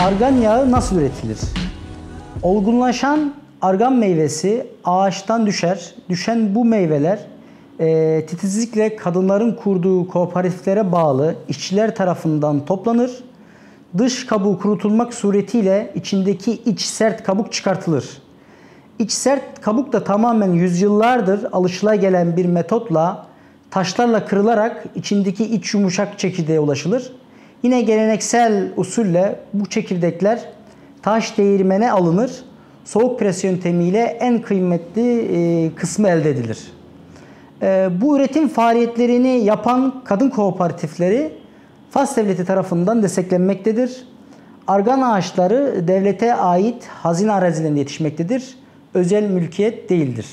Argan yağı nasıl üretilir? Olgunlaşan argan meyvesi ağaçtan düşer. Düşen bu meyveler e, titizlikle kadınların kurduğu kooperatiflere bağlı işçiler tarafından toplanır. Dış kabuğu kurutulmak suretiyle içindeki iç sert kabuk çıkartılır. İç sert kabuk da tamamen yüzyıllardır alışıla bir metotla taşlarla kırılarak içindeki iç yumuşak çekirdeğe ulaşılır. Yine geleneksel usulle bu çekirdekler taş değirmene alınır. Soğuk pres yöntemiyle en kıymetli e, kısmı elde edilir. E, bu üretim faaliyetlerini yapan kadın kooperatifleri Fas Devleti tarafından desteklenmektedir. Argan ağaçları devlete ait hazine arazilerinde yetişmektedir. Özel mülkiyet değildir.